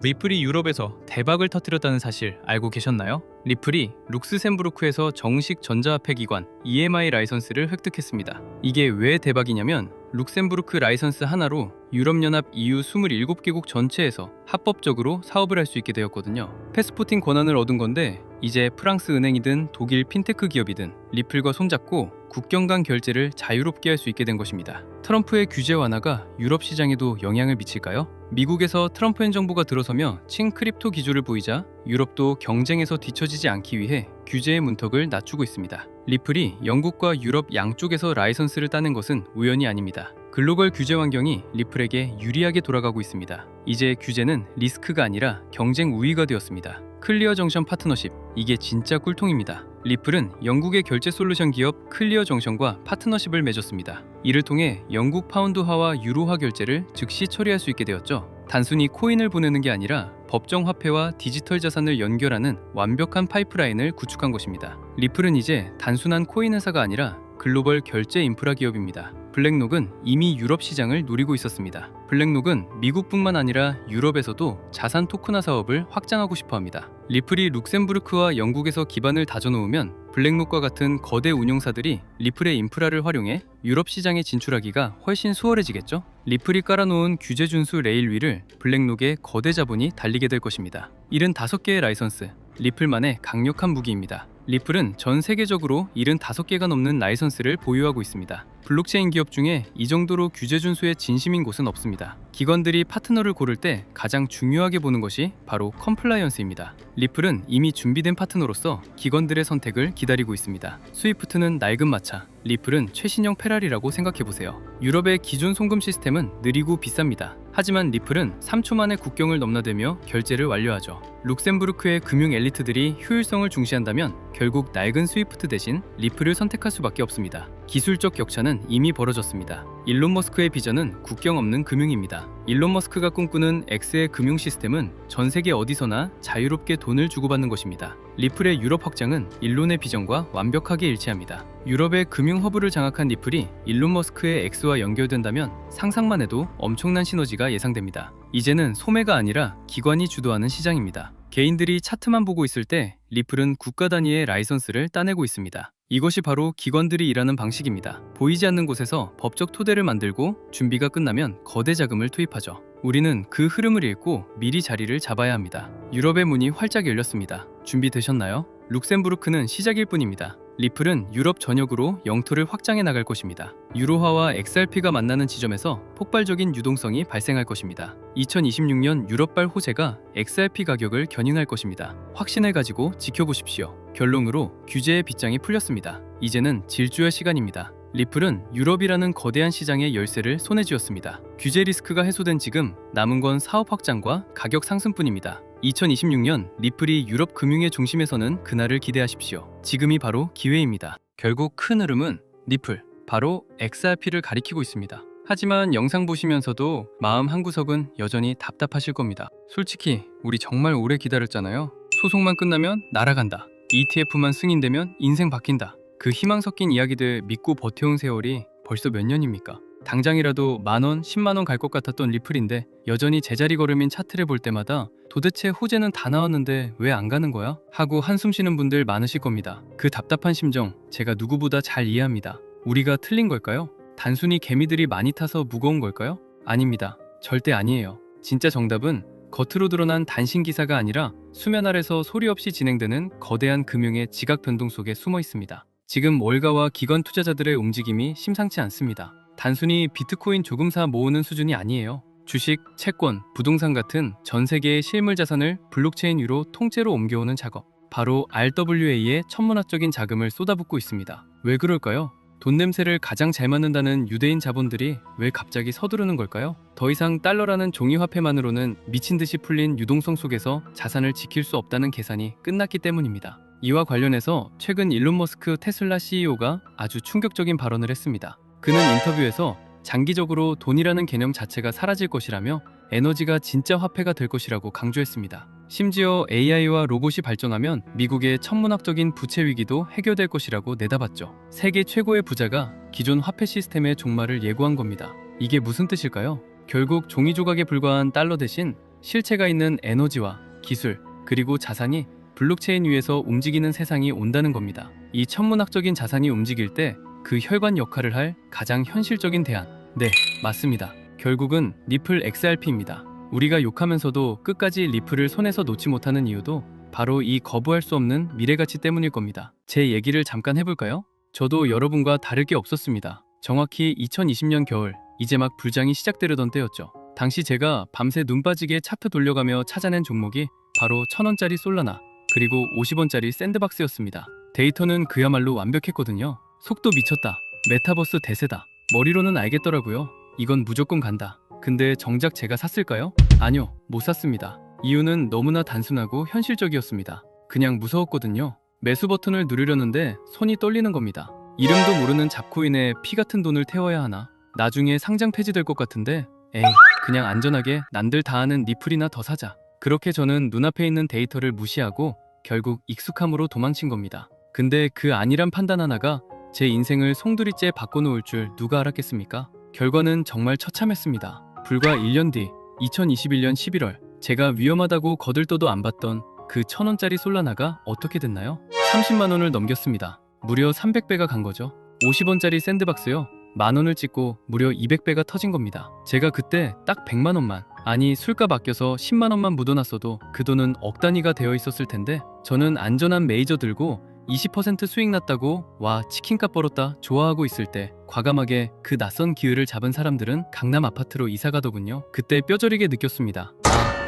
리플이 유럽에서 대박을 터뜨렸다는 사실 알고 계셨나요? 리플이 룩스셈부르크에서 정식 전자화폐 기관 EMI 라이선스를 획득했습니다. 이게 왜 대박이냐면 룩셈부르크 라이선스 하나로 유럽연합 EU 27개국 전체에서 합법적으로 사업을 할 수 있게 되었거든요. 패스포팅 권한을 얻은 건데 이제 프랑스 은행이든 독일 핀테크 기업이든 리플과 손잡고 국경 간 결제를 자유롭게 할 수 있게 된 것입니다. 트럼프의 규제 완화가 유럽 시장에도 영향을 미칠까요? 미국에서 트럼프 행정부가 들어서며 칭크립토 기조를 보이자 유럽도 경쟁에서 뒤처지지 않기 위해 규제의 문턱을 낮추고 있습니다. 리플이 영국과 유럽 양쪽에서 라이선스를 따는 것은 우연이 아닙니다. 글로벌 규제 환경이 리플에게 유리하게 돌아가고 있습니다. 이제 규제는 리스크가 아니라 경쟁 우위가 되었습니다. 클리어 정션 파트너십 이게 진짜 꿀통입니다. 리플은 영국의 결제 솔루션 기업 클리어 정션과 파트너십을 맺었습니다. 이를 통해 영국 파운드화와 유로화 결제를 즉시 처리할 수 있게 되었죠. 단순히 코인을 보내는 게 아니라 법정 화폐와 디지털 자산을 연결하는 완벽한 파이프라인을 구축한 것입니다. 리플은 이제 단순한 코인 회사가 아니라 글로벌 결제 인프라 기업입니다. 블랙록은 이미 유럽 시장을 노리고 있었습니다. 블랙록은 미국뿐만 아니라 유럽에서도 자산 토큰화 사업을 확장하고 싶어 합니다. 리플이 룩셈부르크와 영국에서 기반을 다져놓으면 블랙록과 같은 거대 운용사들이 리플의 인프라를 활용해 유럽 시장에 진출하기가 훨씬 수월해지겠죠? 리플이 깔아놓은 규제 준수 레일 위를 블랙록의 거대 자본이 달리게 될 것입니다. 75개의 라이선스, 리플만의 강력한 무기입니다. 리플은 전 세계적으로 75개가 넘는 라이선스를 보유하고 있습니다. 블록체인 기업 중에 이 정도로 규제 준수에 진심인 곳은 없습니다. 기관들이 파트너를 고를 때 가장 중요하게 보는 것이 바로 컴플라이언스입니다. 리플은 이미 준비된 파트너로서 기관들의 선택을 기다리고 있습니다. 스위프트는 낡은 마차, 리플은 최신형 페라리라고 생각해 보세요. 유럽의 기존 송금 시스템은 느리고 비쌉니다. 하지만 리플은 3초 만에 국경을 넘나들며 결제를 완료하죠. 룩셈부르크의 금융 엘리트들이 효율성을 중시한다면 결국 낡은 스위프트 대신 리플을 선택할 수밖에 없습니다. 기술적 격차는 이미 벌어졌습니다. 일론 머스크의 비전은 국경 없는 금융입니다. 일론 머스크가 꿈꾸는 X의 금융 시스템은 전 세계 어디서나 자유롭게 돈을 주고받는 것입니다. 리플의 유럽 확장은 일론의 비전과 완벽하게 일치합니다. 유럽의 금융 허브를 장악한 리플이 일론 머스크의 X와 연결된다면 상상만 해도 엄청난 시너지가 예상됩니다. 이제는 소매가 아니라 기관이 주도하는 시장입니다. 개인들이 차트만 보고 있을 때 리플은 국가 단위의 라이선스를 따내고 있습니다. 이것이 바로 기관들이 일하는 방식입니다. 보이지 않는 곳에서 법적 토대를 만들고 준비가 끝나면 거대 자금을 투입하죠. 우리는 그 흐름을 읽고 미리 자리를 잡아야 합니다. 유럽의 문이 활짝 열렸습니다. 준비되셨나요? 룩셈부르크는 시작일 뿐입니다. 리플은 유럽 전역으로 영토를 확장해 나갈 것입니다. 유로화와 XRP가 만나는 지점에서 폭발적인 유동성이 발생할 것입니다. 2026년 유럽발 호재가 XRP 가격을 견인할 것입니다. 확신을 가지고 지켜보십시오. 결론으로 규제의 빗장이 풀렸습니다. 이제는 질주할 시간입니다. 리플은 유럽이라는 거대한 시장의 열쇠를 손에 쥐었습니다. 규제 리스크가 해소된 지금 남은 건 사업 확장과 가격 상승뿐입니다. 2026년 리플이 유럽 금융의 중심에서는 그날을 기대하십시오. 지금이 바로 기회입니다. 결국 큰 흐름은 리플, 바로 XRP를 가리키고 있습니다. 하지만 영상 보시면서도 마음 한구석은 여전히 답답하실 겁니다. 솔직히 우리 정말 오래 기다렸잖아요. 소송만 끝나면 날아간다. ETF만 승인되면 인생 바뀐다. 그 희망 섞인 이야기들 믿고 버텨온 세월이 벌써 몇 년입니까? 당장이라도 만원, 10만원 갈 것 같았던 리플인데 여전히 제자리 걸음인 차트를 볼 때마다 도대체 호재는 다 나왔는데 왜 안 가는 거야? 하고 한숨 쉬는 분들 많으실 겁니다. 그 답답한 심정 제가 누구보다 잘 이해합니다. 우리가 틀린 걸까요? 단순히 개미들이 많이 타서 무거운 걸까요? 아닙니다. 절대 아니에요. 진짜 정답은 겉으로 드러난 단신 기사가 아니라 수면 아래서 소리 없이 진행되는 거대한 금융의 지각 변동 속에 숨어 있습니다. 지금 월가와 기관 투자자들의 움직임이 심상치 않습니다. 단순히 비트코인 조금 사 모으는 수준이 아니에요. 주식, 채권, 부동산 같은 전 세계의 실물 자산을 블록체인 위로 통째로 옮겨오는 작업. 바로 RWA의 천문학적인 자금을 쏟아붓고 있습니다. 왜 그럴까요? 돈 냄새를 가장 잘 맡는다는 유대인 자본들이 왜 갑자기 서두르는 걸까요? 더 이상 달러라는 종이 화폐만으로는 미친 듯이 풀린 유동성 속에서 자산을 지킬 수 없다는 계산이 끝났기 때문입니다. 이와 관련해서 최근 일론 머스크 테슬라 CEO가 아주 충격적인 발언을 했습니다. 그는 인터뷰에서 장기적으로 돈이라는 개념 자체가 사라질 것이라며 에너지가 진짜 화폐가 될 것이라고 강조했습니다. 심지어 AI와 로봇이 발전하면 미국의 천문학적인 부채 위기도 해결될 것이라고 내다봤죠. 세계 최고의 부자가 기존 화폐 시스템의 종말을 예고한 겁니다. 이게 무슨 뜻일까요? 결국 종이 조각에 불과한 달러 대신 실체가 있는 에너지와 기술 그리고 자산이 블록체인 위에서 움직이는 세상이 온다는 겁니다. 이 천문학적인 자산이 움직일 때 그 혈관 역할을 할 가장 현실적인 대안. 네, 맞습니다. 결국은 리플 XRP입니다. 우리가 욕하면서도 끝까지 리플을 손에서 놓지 못하는 이유도 바로 이 거부할 수 없는 미래가치 때문일 겁니다. 제 얘기를 잠깐 해볼까요? 저도 여러분과 다를 게 없었습니다. 정확히 2020년 겨울, 이제 막 불장이 시작되려던 때였죠. 당시 제가 밤새 눈 빠지게 차트 돌려가며 찾아낸 종목이 바로 1000원짜리 솔라나, 그리고 50원짜리 샌드박스였습니다. 데이터는 그야말로 완벽했거든요. 속도 미쳤다. 메타버스 대세다. 머리로는 알겠더라고요. 이건 무조건 간다. 근데 정작 제가 샀을까요? 아니요, 못 샀습니다. 이유는 너무나 단순하고 현실적이었습니다. 그냥 무서웠거든요. 매수 버튼을 누르려는데 손이 떨리는 겁니다. 이름도 모르는 잡코인에 피 같은 돈을 태워야 하나? 나중에 상장 폐지될 것 같은데 에이 그냥 안전하게 난들 다 아는 니플이나 더 사자. 그렇게 저는 눈앞에 있는 데이터를 무시하고 결국 익숙함으로 도망친 겁니다. 근데 그 아니란 판단 하나가 제 인생을 송두리째 바꿔놓을 줄 누가 알았겠습니까? 결과는 정말 처참했습니다. 불과 1년 뒤 2021년 11월 제가 위험하다고 거들떠도 안 봤던 그 천원짜리 솔라나가 어떻게 됐나요? 30만 원을 넘겼습니다. 무려 300배가 간 거죠. 50원짜리 샌드박스요. 만 원을 찍고 무려 200배가 터진 겁니다. 제가 그때 딱 100만 원만 아니 술값 아껴서 10만 원만 묻어놨어도 그 돈은 억 단위가 되어 있었을 텐데 저는 안전한 메이저 들고 20% 수익 났다고 와 치킨값 벌었다 좋아하고 있을 때 과감하게 그 낯선 기회를 잡은 사람들은 강남 아파트로 이사 가더군요. 그때 뼈저리게 느꼈습니다.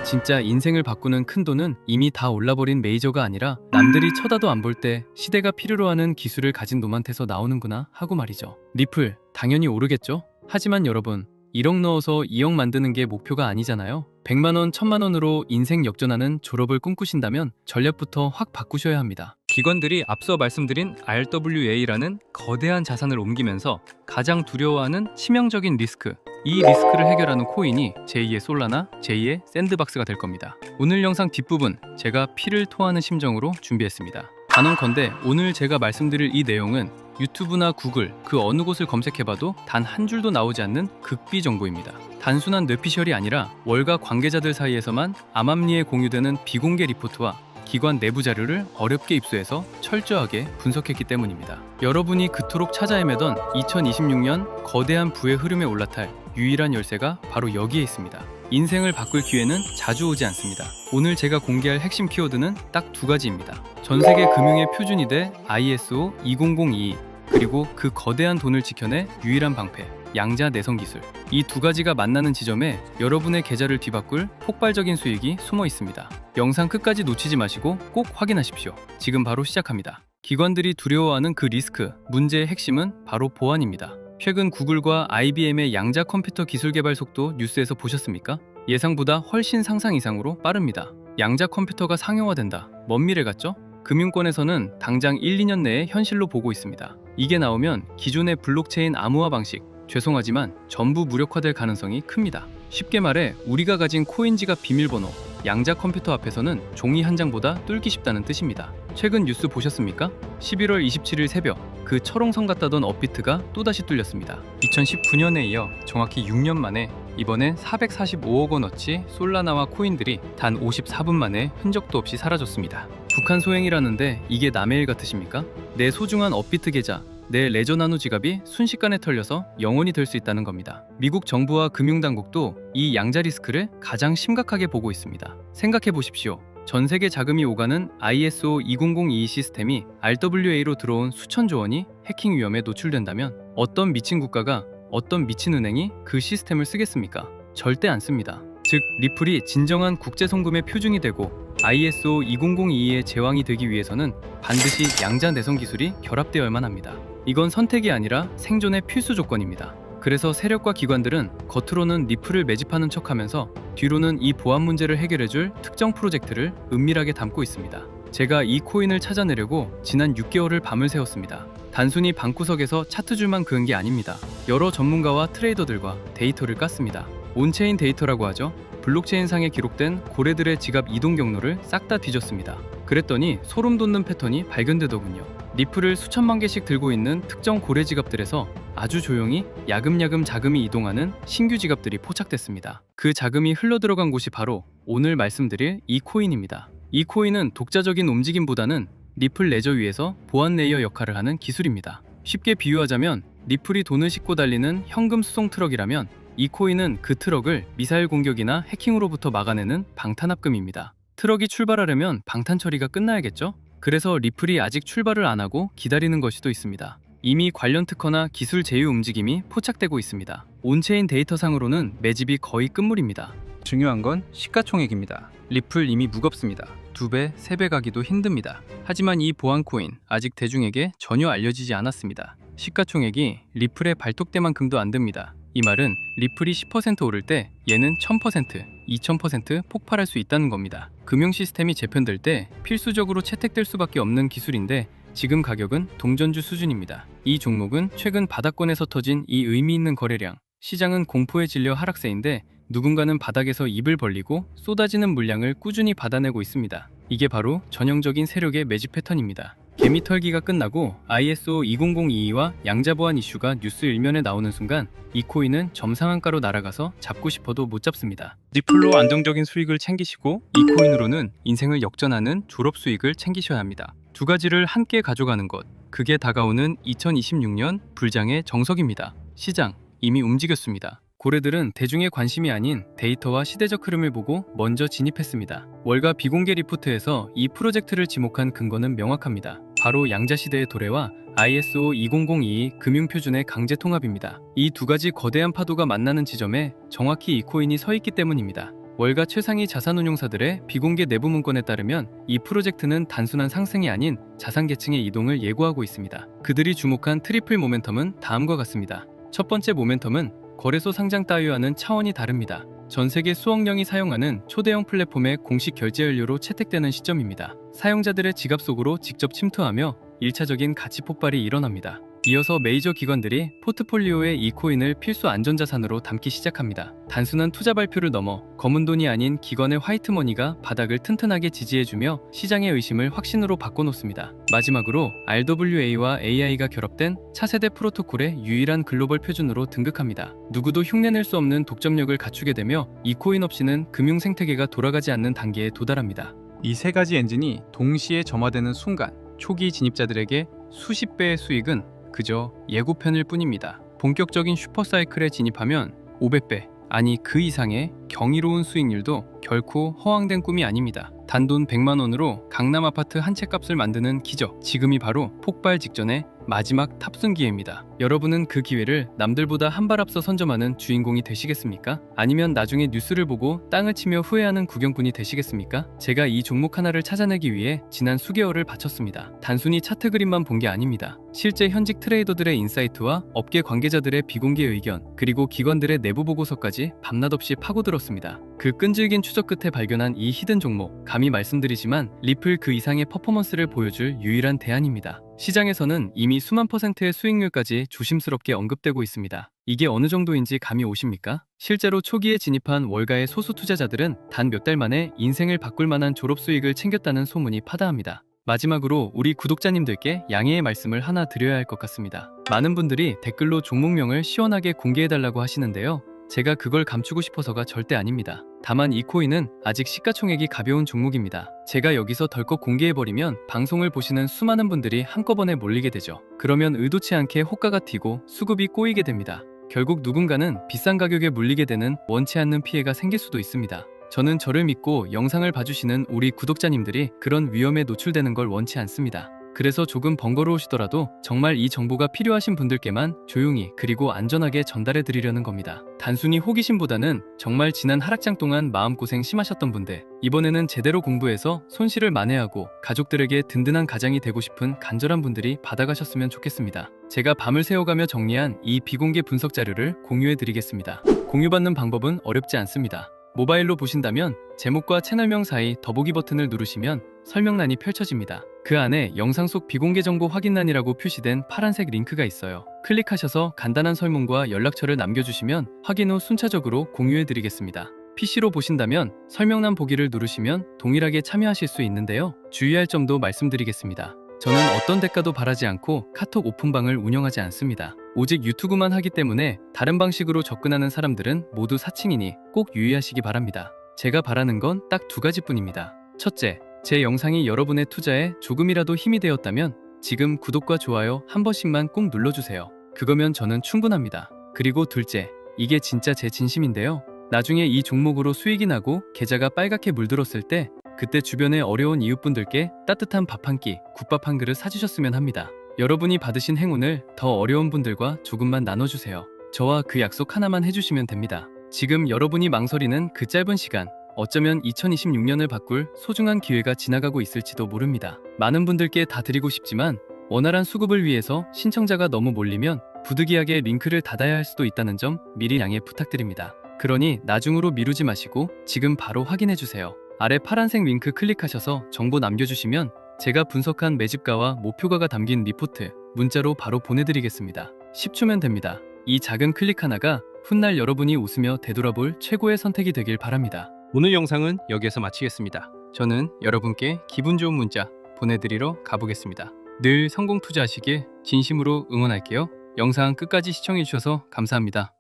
진짜 인생을 바꾸는 큰 돈은 이미 다 올라버린 메이저가 아니라 남들이 쳐다도 안 볼 때 시대가 필요로 하는 기술을 가진 놈한테서 나오는구나 하고 말이죠. 리플 당연히 오르겠죠? 하지만 여러분 1억 넣어서 2억 만드는 게 목표가 아니잖아요. 100만 원, 1000만 원으로 인생 역전하는 졸업을 꿈꾸신다면 전략부터 확 바꾸셔야 합니다. 기관들이 앞서 말씀드린 RWA라는 거대한 자산을 옮기면서 가장 두려워하는 치명적인 리스크, 이 리스크를 해결하는 코인이 제2의 솔라나, 제2의 샌드박스가 될 겁니다. 오늘 영상 뒷부분 제가 피를 토하는 심정으로 준비했습니다. 단언컨대 오늘 제가 말씀드릴 이 내용은 유튜브나 구글 그 어느 곳을 검색해봐도 단 한 줄도 나오지 않는 극비 정보입니다. 단순한 뇌피셜이 아니라 월가 관계자들 사이에서만 암암리에 공유되는 비공개 리포트와 기관 내부 자료를 어렵게 입수해서 철저하게 분석했기 때문입니다. 여러분이 그토록 찾아 헤매던 2026년 거대한 부의 흐름에 올라탈 유일한 열쇠가 바로 여기에 있습니다. 인생을 바꿀 기회는 자주 오지 않습니다. 오늘 제가 공개할 핵심 키워드는 딱 두 가지입니다. 전 세계 금융의 표준이 돼 ISO 20022 그리고 그 거대한 돈을 지켜내 유일한 방패 양자 내성 기술. 이 두 가지가 만나는 지점에 여러분의 계좌를 뒤바꿀 폭발적인 수익이 숨어 있습니다. 영상 끝까지 놓치지 마시고 꼭 확인하십시오. 지금 바로 시작합니다. 기관들이 두려워하는 그 리스크, 문제의 핵심은 바로 보안입니다. 최근 구글과 IBM의 양자 컴퓨터 기술 개발 속도 뉴스에서 보셨습니까? 예상보다 훨씬 상상 이상으로 빠릅니다. 양자 컴퓨터가 상용화된다. 먼 미래 같죠? 금융권에서는 당장 1, 2년 내에 현실로 보고 있습니다. 이게 나오면 기존의 블록체인 암호화 방식, 죄송하지만 전부 무력화될 가능성이 큽니다. 쉽게 말해 우리가 가진 코인 지갑 비밀번호, 양자 컴퓨터 앞에서는 종이 한 장보다 뚫기 쉽다는 뜻입니다. 최근 뉴스 보셨습니까? 11월 27일 새벽 그 철옹성 같다던 업비트가 또다시 뚫렸습니다. 2019년에 이어 정확히 6년 만에 이번엔 445억 원어치 솔라나와 코인들이 단 54분 만에 흔적도 없이 사라졌습니다. 북한 소행이라는데 이게 남의 일 같으십니까? 내 소중한 업비트 계좌, 내 레저 나노 지갑이 순식간에 털려서 영원이 될 수 있다는 겁니다. 미국 정부와 금융당국도 이 양자 리스크를 가장 심각하게 보고 있습니다. 생각해 보십시오. 전 세계 자금이 오가는 ISO 20022 시스템이 RWA로 들어온 수천조 원이 해킹 위험에 노출된다면 어떤 미친 국가가 어떤 미친 은행이 그 시스템을 쓰겠습니까? 절대 안 씁니다. 즉, 리플이 진정한 국제 송금의 표준이 되고 ISO 20022의 제왕이 되기 위해서는 반드시 양자 내성 기술이 결합되어야만 합니다. 이건 선택이 아니라 생존의 필수 조건입니다. 그래서 세력과 기관들은 겉으로는 리플을 매집하는 척하면서 뒤로는 이 보안 문제를 해결해줄 특정 프로젝트를 은밀하게 담고 있습니다. 제가 이 코인을 찾아내려고 지난 6개월을 밤을 새웠습니다. 단순히 방구석에서 차트줄만 그은 게 아닙니다. 여러 전문가와 트레이더들과 데이터를 깠습니다. 온체인 데이터라고 하죠. 블록체인 상에 기록된 고래들의 지갑 이동 경로를 싹 다 뒤졌습니다. 그랬더니 소름 돋는 패턴이 발견되더군요. 리플을 수천만 개씩 들고 있는 특정 고래 지갑들에서 아주 조용히 야금야금 자금이 이동하는 신규 지갑들이 포착됐습니다. 그 자금이 흘러 들어간 곳이 바로 오늘 말씀드릴 이 코인입니다. 이 코인은 독자적인 움직임보다는 리플 레저 위에서 보안 레이어 역할을 하는 기술입니다. 쉽게 비유하자면 리플이 돈을 싣고 달리는 현금 수송 트럭이라면 이 코인은 그 트럭을 미사일 공격이나 해킹으로부터 막아내는 방탄합금입니다. 트럭이 출발하려면 방탄 처리가 끝나야겠죠? 그래서 리플이 아직 출발을 안 하고 기다리는 것이 또 있습니다. 이미 관련 특허나 기술 제휴 움직임이 포착되고 있습니다. 온체인 데이터상으로는 매집이 거의 끝물입니다. 중요한 건 시가총액입니다. 리플 이미 무겁습니다. 두 배, 세 배 가기도 힘듭니다. 하지만 이 보안 코인 아직 대중에게 전혀 알려지지 않았습니다. 시가총액이 리플의 발톱대만큼도 안 됩니다. 이 말은 리플이 10% 오를 때 얘는 1000%, 2000% 폭발할 수 있다는 겁니다. 금융 시스템이 재편될 때 필수적으로 채택될 수밖에 없는 기술인데 지금 가격은 동전주 수준입니다. 이 종목은 최근 바닥권에서 터진 이 의미 있는 거래량, 시장은 공포에 질려 하락세인데 누군가는 바닥에서 입을 벌리고 쏟아지는 물량을 꾸준히 받아내고 있습니다. 이게 바로 전형적인 세력의 매집 패턴입니다. 개미 털기가 끝나고 ISO 20022와 양자 보안 이슈가 뉴스 일면에 나오는 순간 이 코인은 점상한가로 날아가서 잡고 싶어도 못 잡습니다. 리플로 안정적인 수익을 챙기시고 이 코인으로는 인생을 역전하는 졸업 수익을 챙기셔야 합니다. 두 가지를 함께 가져가는 것. 그게 다가오는 2026년 불장의 정석입니다. 시장 이미 움직였습니다. 고래들은 대중의 관심이 아닌 데이터와 시대적 흐름을 보고 먼저 진입했습니다. 월가 비공개 리포트에서 이 프로젝트를 지목한 근거는 명확합니다. 바로 양자시대의 도래와 ISO 20022 금융표준의 강제 통합입니다. 이 두 가지 거대한 파도가 만나는 지점에 정확히 이 코인이 서 있기 때문입니다. 월가 최상위 자산운용사들의 비공개 내부 문건에 따르면 이 프로젝트는 단순한 상승이 아닌 자산 계층의 이동을 예고하고 있습니다. 그들이 주목한 트리플 모멘텀은 다음과 같습니다. 첫 번째 모멘텀은 거래소 상장 따위와는 차원이 다릅니다. 전 세계 수억 명이 사용하는 초대형 플랫폼의 공식 결제 연료로 채택되는 시점입니다. 사용자들의 지갑 속으로 직접 침투하며 1차적인 가치 폭발이 일어납니다. 이어서 메이저 기관들이 포트폴리오에 이 코인을 필수 안전자산으로 담기 시작합니다. 단순한 투자 발표를 넘어 검은 돈이 아닌 기관의 화이트머니가 바닥을 튼튼하게 지지해주며 시장의 의심을 확신으로 바꿔놓습니다. 마지막으로 RWA와 AI가 결합된 차세대 프로토콜의 유일한 글로벌 표준으로 등극합니다. 누구도 흉내낼 수 없는 독점력을 갖추게 되며 이 코인 없이는 금융 생태계가 돌아가지 않는 단계에 도달합니다. 이 세 가지 엔진이 동시에 점화되는 순간 초기 진입자들에게 수십 배의 수익은 그저 예고편일 뿐입니다. 본격적인 슈퍼사이클에 진입하면 500배, 아니 그 이상의 경이로운 수익률도 결코 허황된 꿈이 아닙니다. 단돈 100만 원으로 강남 아파트 한 채 값을 만드는 기적. 지금이 바로 폭발 직전의 마지막 탑승 기회입니다. 여러분은 그 기회를 남들보다 한 발 앞서 선점하는 주인공이 되시겠습니까? 아니면 나중에 뉴스를 보고 땅을 치며 후회하는 구경꾼이 되시겠습니까? 제가 이 종목 하나를 찾아내기 위해 지난 수개월을 바쳤습니다. 단순히 차트 그림만 본 게 아닙니다. 실제 현직 트레이더들의 인사이트와 업계 관계자들의 비공개 의견, 그리고 기관들의 내부 보고서까지 밤낮 없이 파고들었습니다. 그 끈질긴 추적 끝에 발견한 이 히든 종목, 감히 말씀드리지만 리플 그 이상의 퍼포먼스를 보여줄 유일한 대안입니다. 시장에서는 이미 수만 퍼센트의 수익률까지 조심스럽게 언급되고 있습니다. 이게 어느 정도인지 감이 오십니까? 실제로 초기에 진입한 월가의 소수 투자자들은 단 몇 달 만에 인생을 바꿀 만한 졸업 수익을 챙겼다는 소문이 파다합니다. 마지막으로 우리 구독자님들께 양해의 말씀을 하나 드려야 할 것 같습니다. 많은 분들이 댓글로 종목명을 시원하게 공개해달라고 하시는데요. 제가 그걸 감추고 싶어서가 절대 아닙니다. 다만 이 코인은 아직 시가총액이 가벼운 종목입니다. 제가 여기서 덜컥 공개해버리면 방송을 보시는 수많은 분들이 한꺼번에 몰리게 되죠. 그러면 의도치 않게 호가가 튀고 수급이 꼬이게 됩니다. 결국 누군가는 비싼 가격에 물리게 되는 원치 않는 피해가 생길 수도 있습니다. 저는 저를 믿고 영상을 봐주시는 우리 구독자님들이 그런 위험에 노출되는 걸 원치 않습니다. 그래서 조금 번거로우시더라도 정말 이 정보가 필요하신 분들께만 조용히 그리고 안전하게 전달해 드리려는 겁니다. 단순히 호기심보다는 정말 지난 하락장 동안 마음고생 심하셨던 분들, 이번에는 제대로 공부해서 손실을 만회하고 가족들에게 든든한 가장이 되고 싶은 간절한 분들이 받아가셨으면 좋겠습니다. 제가 밤을 새워가며 정리한 이 비공개 분석 자료를 공유해 드리겠습니다. 공유받는 방법은 어렵지 않습니다. 모바일로 보신다면 제목과 채널명 사이 더보기 버튼을 누르시면 설명란이 펼쳐집니다. 그 안에 영상 속 비공개 정보 확인란이라고 표시된 파란색 링크가 있어요. 클릭하셔서 간단한 설문과 연락처를 남겨주시면 확인 후 순차적으로 공유해 드리겠습니다. PC로 보신다면 설명란 보기를 누르시면 동일하게 참여하실 수 있는데요. 주의할 점도 말씀드리겠습니다. 저는 어떤 대가도 바라지 않고 카톡 오픈방을 운영하지 않습니다. 오직 유튜브만 하기 때문에 다른 방식으로 접근하는 사람들은 모두 사칭이니 꼭 유의하시기 바랍니다. 제가 바라는 건 딱 두 가지뿐입니다. 첫째, 제 영상이 여러분의 투자에 조금이라도 힘이 되었다면 지금 구독과 좋아요 한 번씩만 꼭 눌러주세요. 그거면 저는 충분합니다. 그리고 둘째, 이게 진짜 제 진심인데요. 나중에 이 종목으로 수익이 나고 계좌가 빨갛게 물들었을 때 그때 주변에 어려운 이웃분들께 따뜻한 밥 한 끼, 국밥 한 그릇 사주셨으면 합니다. 여러분이 받으신 행운을 더 어려운 분들과 조금만 나눠주세요. 저와 그 약속 하나만 해주시면 됩니다. 지금 여러분이 망설이는 그 짧은 시간, 어쩌면 2026년을 바꿀 소중한 기회가 지나가고 있을지도 모릅니다. 많은 분들께 다 드리고 싶지만 원활한 수급을 위해서 신청자가 너무 몰리면 부득이하게 링크를 닫아야 할 수도 있다는 점 미리 양해 부탁드립니다. 그러니 나중으로 미루지 마시고 지금 바로 확인해 주세요. 아래 파란색 링크 클릭하셔서 정보 남겨주시면 제가 분석한 매집가와 목표가가 담긴 리포트 문자로 바로 보내드리겠습니다. 10초면 됩니다. 이 작은 클릭 하나가 훗날 여러분이 웃으며 되돌아볼 최고의 선택이 되길 바랍니다. 오늘 영상은 여기에서 마치겠습니다. 저는 여러분께 기분 좋은 문자 보내드리러 가보겠습니다. 늘 성공 투자하시길 진심으로 응원할게요. 영상 끝까지 시청해주셔서 감사합니다.